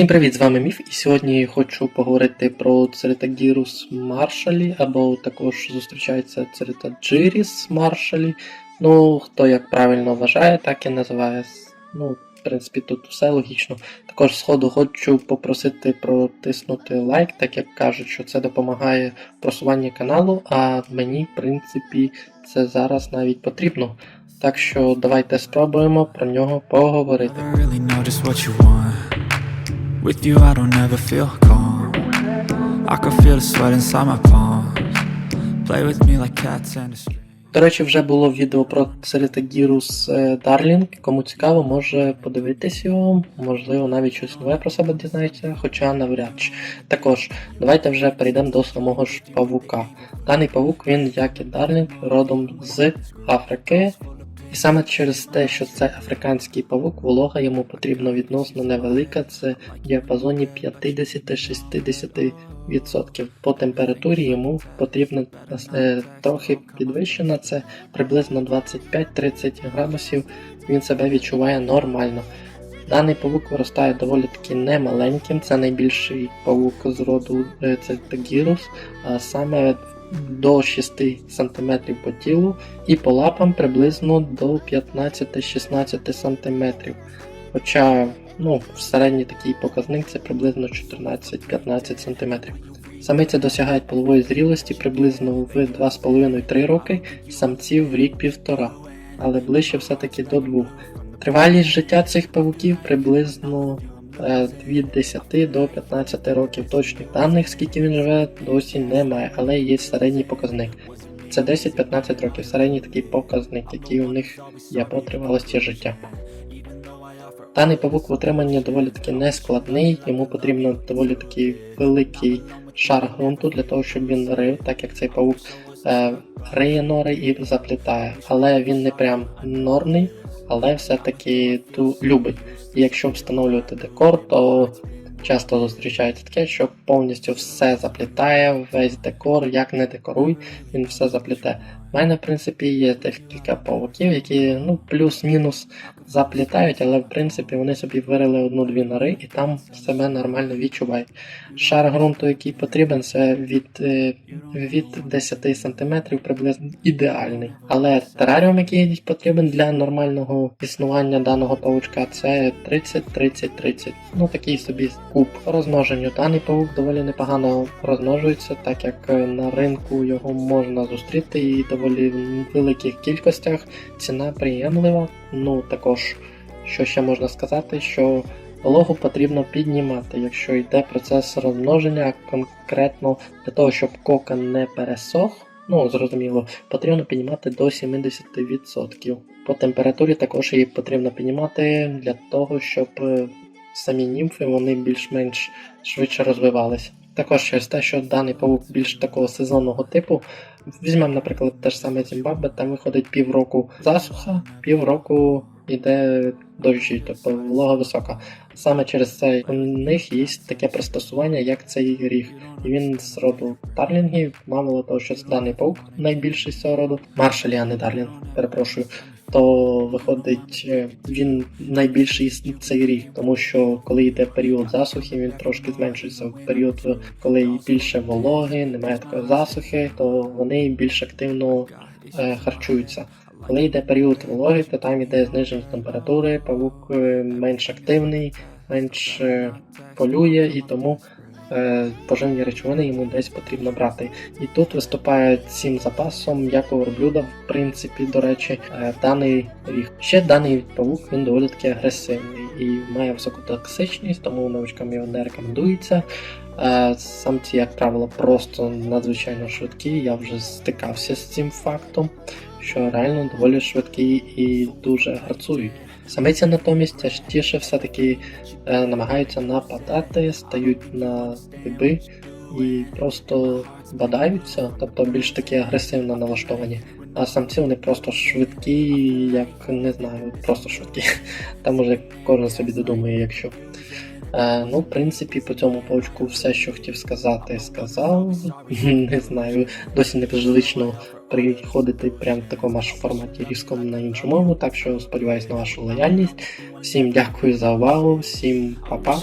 Всім привіт, з вами Міф, і сьогодні хочу поговорити про Церетагірус маршалі, або також зустрічається Церетаджиріс маршалі. Ну, хто як правильно вважає, так і називає. Ну, в принципі, тут все логічно. Також сходу хочу попросити протиснути лайк, так як кажуть, що це допомагає просуванню каналу, а мені, в принципі, це зараз навіть потрібно. Так що давайте спробуємо про нього поговорити. With you, I don't ever feel calm. I can feel the sweat inside my palms. Play with me like cats and a string. До речі, вже було відео про Церетагірус Дарлінг. Кому цікаво, може подивитись його, можливо, навіть щось нове про себе дізнається, хоча навряд чи. Також, давайте вже перейдемо до самого ж павука. Даний павук, він, як і Дарлінг, родом з Африки. І саме через те, що це африканський павук, волога йому потрібно відносно невелика, це в діапазоні 50-60%. По температурі йому потрібно е, трохи підвищена, це приблизно 25-30 градусів. Він себе відчуває нормально. Даний павук виростає доволі таки немаленьким, це найбільший павук з роду е, Цептагірус, а саме до 6 см по тілу і по лапам приблизно до 15-16 см. Хоча ну, середній такий показник це приблизно 14-15 см. Самиця досягають полової зрілості приблизно в 2,5-3 роки, самці в рік півтора, але ближче все-таки до 2. Тривалість життя цих павуків приблизно від 10 до 15 років. Точних даних, скільки він живе, досі немає, але є середній показник. Це 10-15 років, середній такий показник, який у них є по тривалості життя. Даний павук в утриманні доволі таки нескладний, йому потрібно доволі таки великий шар ґрунту для того, щоб він рив, так як цей павук е, риє нори і заплітає. Але він не прям норний, але все-таки любить. Якщо встановлювати декор, то часто зустрічається таке, що повністю все заплітає, весь декор, як не декоруй, він все заплітає. У мене, в принципі, є декілька павуків, які ну, плюс-мінус заплітають, але в принципі вони собі вирили одну-дві нори і там себе нормально відчувають. Шар ґрунту, який потрібен, це від, е, від 10 см приблизно ідеальний. Але тераріум, який потрібен для нормального існування даного павучка, це 30-30-30. Ну такий собі куб. Розмноженню даний павук доволі непогано розмножується, так як е, на ринку його можна зустріти і доволі в великих кількостях. Ціна приємлива. Ну також, що ще можна сказати, що вологу потрібно піднімати, якщо йде процес розмноження, конкретно для того, щоб кокон не пересох. Ну, зрозуміло, потрібно піднімати до 70%. По температурі також її потрібно піднімати для того, щоб е, самі німфи вони більш-менш швидше розвивалися. Також через те, що даний павук більш такого сезонного типу. Візьмемо, наприклад, те ж саме Зімбабве, там виходить півроку засуха, півроку йде дощі, тобто волога висока. Саме через це у них є таке пристосування, як цей ріг. І він з роду Дарлінгів, мало того, що це даний паук найбільший з цього роду, маршалі, а не Дарлінг, перепрошую. То виходить, е, він найбільший цей рік, тому що коли йде період засухи, він трошки зменшується. В період, коли більше вологи, немає такої засухи, то вони більш активно е, харчуються. Коли йде період вологи, то там йде зниження температури, павук е, менш активний, менш полює і тому поживні речовини йому десь потрібно брати. І тут виступає цим запасом, як у верблюда, в принципі, до речі, е, даний ріг. Ще даний павук він доволі таки агресивний і має високу токсичність, тому новичкам його не рекомендується. Е, Самці, як правило, просто надзвичайно швидкі. Я вже стикався з цим фактом, що реально доволі швидкі і дуже гарцують. Самиці натомість частіше все-таки е, намагаються нападати, стають на гиби і просто бадаються, тобто більш таки агресивно налаштовані. А самці вони просто швидкі, як не знаю, просто швидкі. Там може кожен собі додумає, якщо. Е, ну, в принципі, по цьому паучку все, що хотів сказати, сказав. Не знаю, досі неприлично переходити прямо в такому аж форматі різком на іншу мову. Так що сподіваюсь на вашу лояльність. Всім дякую за увагу, всім па-па.